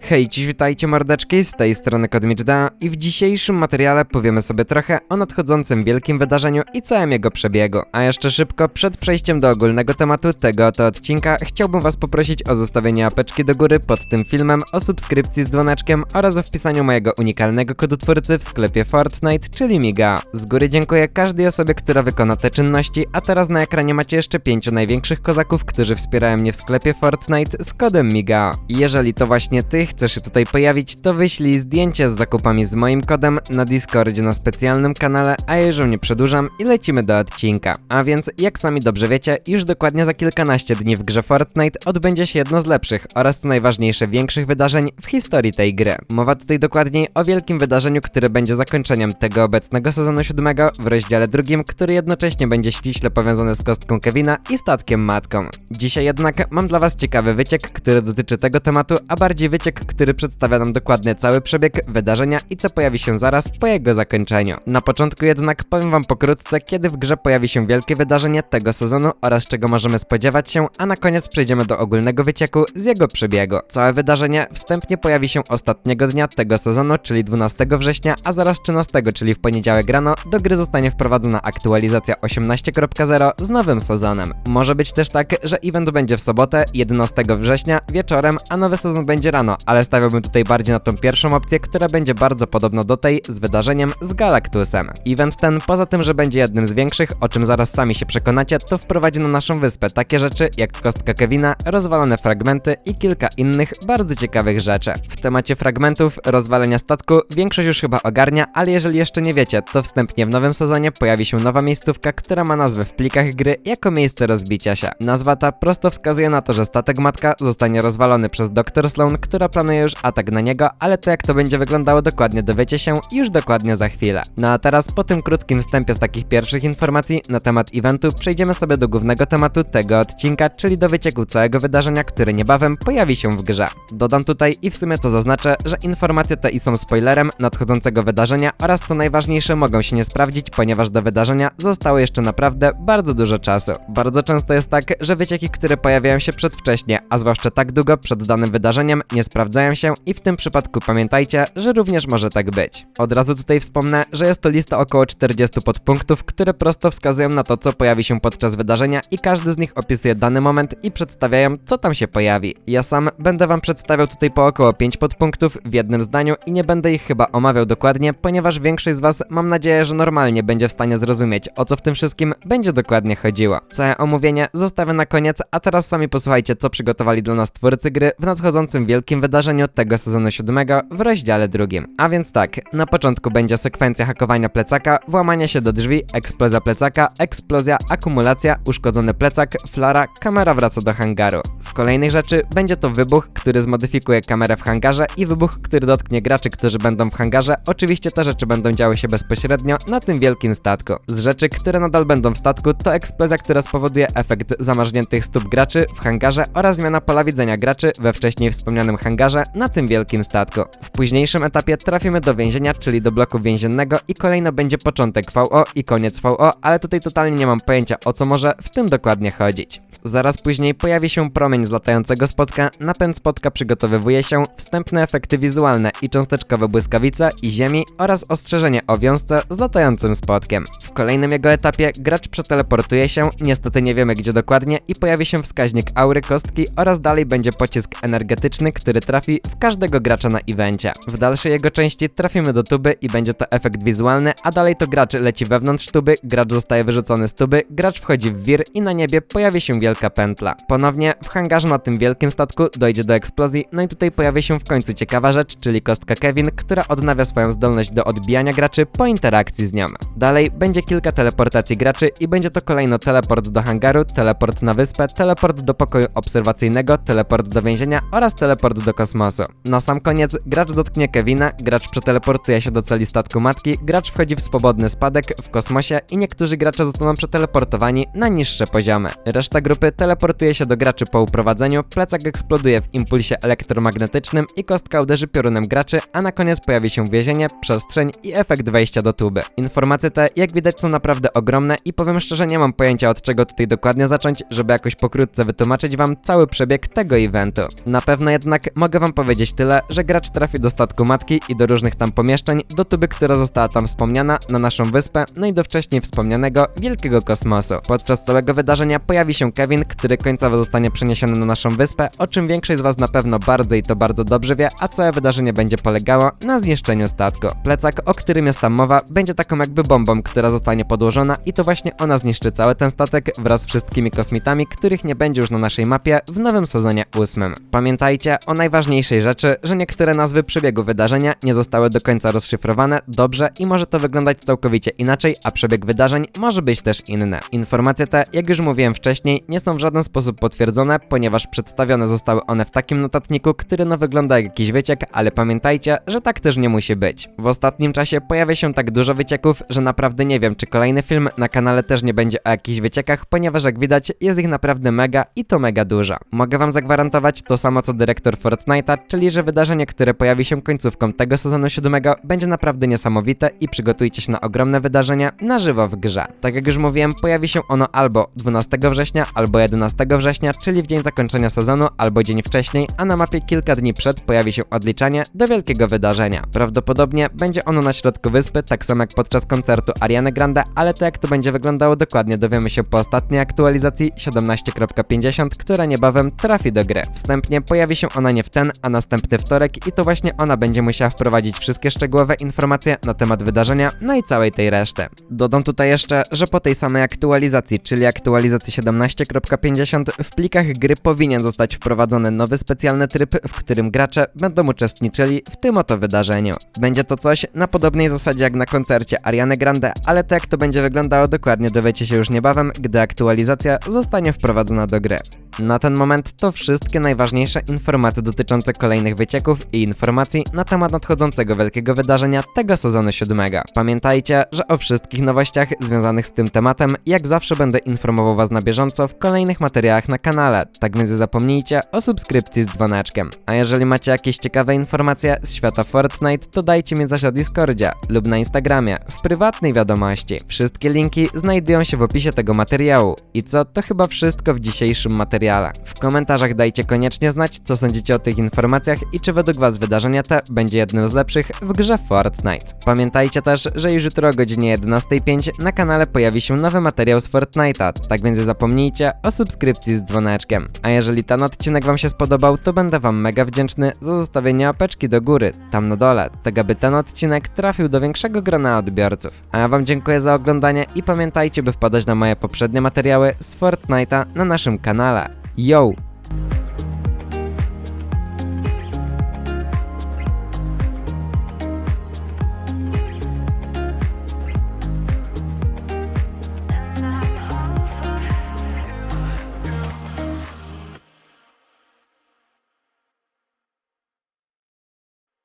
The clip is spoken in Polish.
Hej, dziś witajcie mordeczki, z tej strony Kodmiczda i w dzisiejszym materiale powiemy sobie trochę o nadchodzącym wielkim wydarzeniu i całym jego przebiegu. A jeszcze szybko, przed przejściem do ogólnego tematu tego oto odcinka, chciałbym was poprosić o zostawienie apeczki do góry pod tym filmem, o subskrypcji z dzwoneczkiem oraz o wpisaniu mojego unikalnego kodu twórcy w sklepie Fortnite, czyli Miga. Z góry dziękuję każdej osobie, która wykona te czynności, a teraz na ekranie macie jeszcze pięciu największych kozaków, którzy wspierają mnie w sklepie Fortnite z kodem Miga. Jeżeli to właśnie ty chcesz się tutaj pojawić, to wyślij zdjęcie z zakupami z moim kodem na Discordzie na specjalnym kanale, a już nie przedłużam i lecimy do odcinka. A więc, jak sami dobrze wiecie, już dokładnie za kilkanaście dni w grze Fortnite odbędzie się jedno z lepszych oraz co najważniejsze większych wydarzeń w historii tej gry. Mowa tutaj dokładniej o wielkim wydarzeniu, które będzie zakończeniem tego obecnego sezonu siódmego w rozdziale drugim, który jednocześnie będzie ściśle powiązany z kostką Kevina i statkiem matką. Dzisiaj jednak mam dla was ciekawy wyciek, który dotyczy tego tematu, a bardziej wyciek, który przedstawia nam dokładnie cały przebieg wydarzenia i co pojawi się zaraz po jego zakończeniu. Na początku jednak powiem wam pokrótce, kiedy w grze pojawi się wielkie wydarzenie tego sezonu oraz czego możemy spodziewać się, a na koniec przejdziemy do ogólnego wycieku z jego przebiegu. Całe wydarzenie wstępnie pojawi się ostatniego dnia tego sezonu, czyli 12 września, a zaraz 13, czyli w poniedziałek rano, do gry zostanie wprowadzona aktualizacja 18.0 z nowym sezonem. Może być też tak, że event będzie w sobotę, 11 września, wieczorem, a nowy sezon będzie rano, ale stawiałbym tutaj bardziej na tą pierwszą opcję, która będzie bardzo podobna do tej z wydarzeniem z Galactusem. Event ten, poza tym, że będzie jednym z większych, o czym zaraz sami się przekonacie, to wprowadzi na naszą wyspę takie rzeczy jak kostka Kevina, rozwalone fragmenty i kilka innych bardzo ciekawych rzeczy. W temacie fragmentów, rozwalenia statku, większość już chyba ogarnia, ale jeżeli jeszcze nie wiecie, to wstępnie w nowym sezonie pojawi się nowa miejscówka, która ma nazwę w plikach gry jako miejsce rozbicia się. Nazwa ta prosto wskazuje na to, że statek matka zostanie rozwalony przez Dr. Sloan, która planuje już atak na niego, ale to jak to będzie wyglądało dokładnie dowiecie się już dokładnie za chwilę. No a teraz po tym krótkim wstępie z takich pierwszych informacji na temat eventu przejdziemy sobie do głównego tematu tego odcinka, czyli do wycieku całego wydarzenia, które niebawem pojawi się w grze. Dodam tutaj i w sumie to zaznaczę, że informacje te i są spoilerem nadchodzącego wydarzenia oraz co najważniejsze mogą się nie sprawdzić, ponieważ do wydarzenia zostało jeszcze naprawdę bardzo dużo czasu. Bardzo często jest tak, że wycieki, które pojawiają się przedwcześnie, a zwłaszcza tak długo przed danym wydarzeniem, nie sprawdzają się i w tym przypadku pamiętajcie, że również może tak być. Od razu tutaj wspomnę, że jest to lista około 40 podpunktów, które prosto wskazują na to, co pojawi się podczas wydarzenia i każdy z nich opisuje dany moment i przedstawiają, co tam się pojawi. Ja sam będę wam przedstawiał tutaj po około 5 podpunktów w jednym zdaniu i nie będę ich chyba omawiał dokładnie, ponieważ większość z was mam nadzieję, że normalnie będzie w stanie zrozumieć, o co w tym wszystkim będzie dokładnie chodziło. Całe omówienie zostawię na koniec, a teraz sami posłuchajcie, co przygotowali dla nas twórcy gry w nadchodzącym wielkim wydarzeniu tego sezonu siódmego w rozdziale drugim. A więc tak, na początku będzie sekwencja hakowania plecaka, włamania się do drzwi, eksplozja plecaka, eksplozja, akumulacja, uszkodzony plecak, flara, kamera wraca do hangaru. Z kolejnych rzeczy będzie to wybuch, który zmodyfikuje kamerę w hangarze i wybuch, który dotknie graczy, którzy będą w hangarze. Oczywiście te rzeczy będą działy się bezpośrednio na tym wielkim statku. Z rzeczy, które nadal będą w statku, to eksplozja, która spowoduje efekt zamarzniętych stóp graczy w hangarze oraz zmiana pola widzenia graczy we wcześniej wspomnianym hangarze na tym wielkim statku. W późniejszym etapie trafimy do więzienia, czyli do bloku więziennego i kolejno będzie początek VO i koniec VO, ale tutaj totalnie nie mam pojęcia o co może w tym dokładnie chodzić. Zaraz później pojawi się promień z latającego spotka, napęd spotka przygotowywuje się, wstępne efekty wizualne i cząsteczkowe błyskawice i ziemi oraz ostrzeżenie o wiązce z latającym spotkiem. W kolejnym jego etapie gracz przeteleportuje się, niestety nie wiemy gdzie dokładnie i pojawi się wskaźnik aury kostki oraz dalej będzie pocisk energetyczny, który trafi w każdego gracza na evencie. W dalszej jego części trafimy do tuby i będzie to efekt wizualny, a dalej to gracz leci wewnątrz tuby, gracz zostaje wyrzucony z tuby, gracz wchodzi w wir i na niebie pojawi się wielka pętla. Ponownie w hangarze na tym wielkim statku dojdzie do eksplozji, no i tutaj pojawi się w końcu ciekawa rzecz, czyli kostka Kevin, która odnawia swoją zdolność do odbijania graczy po interakcji z nią. Dalej będzie kilka teleportacji graczy i będzie to kolejno teleport do hangaru, teleport na wyspę, teleport do pokoju obserwacyjnego, teleport do więzienia oraz teleport do kosmosu. Na sam koniec gracz dotknie Kevina, gracz przeteleportuje się do celi statku matki, gracz wchodzi w swobodny spadek w kosmosie i niektórzy gracze zostaną przeteleportowani na niższe poziomy. Reszta grupy teleportuje się do graczy po uprowadzeniu, plecak eksploduje w impulsie elektromagnetycznym i kostka uderzy piorunem graczy, a na koniec pojawi się więzienie, przestrzeń i efekt wejścia do tuby. Informacje te, jak widać, są naprawdę ogromne i powiem szczerze, nie mam pojęcia od czego tutaj dokładnie zacząć, żeby jakoś pokrótce wytłumaczyć wam cały przebieg tego eventu. Na pewno jednak mogę wam powiedzieć tyle, że gracz trafi do statku matki i do różnych tam pomieszczeń, do tuby, która została tam wspomniana, na naszą wyspę, no i do wcześniej wspomnianego wielkiego kosmosu. Podczas całego wydarzenia pojawi się Kevin, który końcowo zostanie przeniesiony na naszą wyspę, o czym większość z was na pewno bardzo i to bardzo dobrze wie, a całe wydarzenie będzie polegało na zniszczeniu statku. Plecak, o którym jest tam mowa, będzie taką jakby bombą, która zostanie podłożona i to właśnie ona zniszczy cały ten statek wraz z wszystkimi kosmitami, których nie będzie już na naszej mapie w nowym sezonie ósmym. Pamiętajcie o najważniejszej rzeczy, że niektóre nazwy przebiegu wydarzenia nie zostały do końca rozszyfrowane dobrze i może to wyglądać całkowicie inaczej, a przebieg wydarzeń może być też inny. Informacje te, jak już mówiłem wcześniej, nie są w żaden sposób potwierdzone, ponieważ przedstawione zostały one w takim notatniku, który no wygląda jak jakiś wyciek, ale pamiętajcie, że tak też nie musi być. W ostatnim czasie pojawia się tak dużo wycieków, że naprawdę nie wiem, czy kolejny film na kanale też nie będzie o jakichś wyciekach, ponieważ jak widać jest ich naprawdę mega i to mega dużo. Mogę wam zagwarantować to samo co dyrektor Fortnite'a, czyli że wydarzenie, które pojawi się końcówką tego sezonu siódmego będzie naprawdę niesamowite i przygotujcie się na ogromne wydarzenia na żywo w grze. Tak jak już mówiłem, pojawi się ono albo 12 września, albo 11 września, czyli w dzień zakończenia sezonu, albo dzień wcześniej, a na mapie kilka dni przed pojawi się odliczanie do wielkiego wydarzenia. Prawdopodobnie będzie ono na środku wyspy, tak samo jak podczas koncertu Ariany Grande, ale to jak to będzie wyglądało dokładnie dowiemy się po ostatniej aktualizacji 17.50, która niebawem trafi do gry. Wstępnie pojawi się ona nie w ten, a następny wtorek i to właśnie ona będzie musiała wprowadzić wszystkie szczegółowe informacje na temat wydarzenia, no i całej tej reszty. Dodam tutaj jeszcze, że po tej samej aktualizacji, czyli aktualizacji 17.50, w plikach gry powinien zostać wprowadzony nowy specjalny tryb, w którym gracze będą uczestniczyli w tym oto wydarzeniu. Będzie to coś na podobnej zasadzie jak na koncercie Ariany Grande, ale to jak to będzie wyglądało dokładnie dowiecie się już niebawem, gdy aktualizacja zostanie wprowadzona do gry. Na ten moment to wszystkie najważniejsze informacje dotyczące kolejnych wycieków i informacji na temat nadchodzącego wielkiego wydarzenia tego sezonu siódmego. Pamiętajcie, że o wszystkich nowościach związanych z tym tematem jak zawsze będę informował was na bieżąco w kolejnych materiałach na kanale, tak więc zapomnijcie o subskrypcji z dzwoneczkiem. A jeżeli macie jakieś ciekawe informacje z świata Fortnite, to dajcie mi zaś na Discordzie lub na Instagramie w prywatnej wiadomości. Wszystkie linki znajdują się w opisie tego materiału. I co, to chyba wszystko w dzisiejszym materiale. W komentarzach dajcie koniecznie znać, co sądzicie o tych informacjach i czy według was wydarzenie te będzie jednym z lepszych w grze Fortnite. Pamiętajcie też, że już jutro o godzinie 11.05 na kanale pojawi się nowy materiał z Fortnite'a, tak więc zapomnijcie o subskrypcji z dzwoneczkiem. A jeżeli ten odcinek wam się spodobał, to będę wam mega wdzięczny za zostawienie łapeczki do góry, tam na dole, tak aby ten odcinek trafił do większego grona odbiorców. A ja wam dziękuję za oglądanie i pamiętajcie, by wpadać na moje poprzednie materiały z Fortnite'a na naszym kanale. Yo!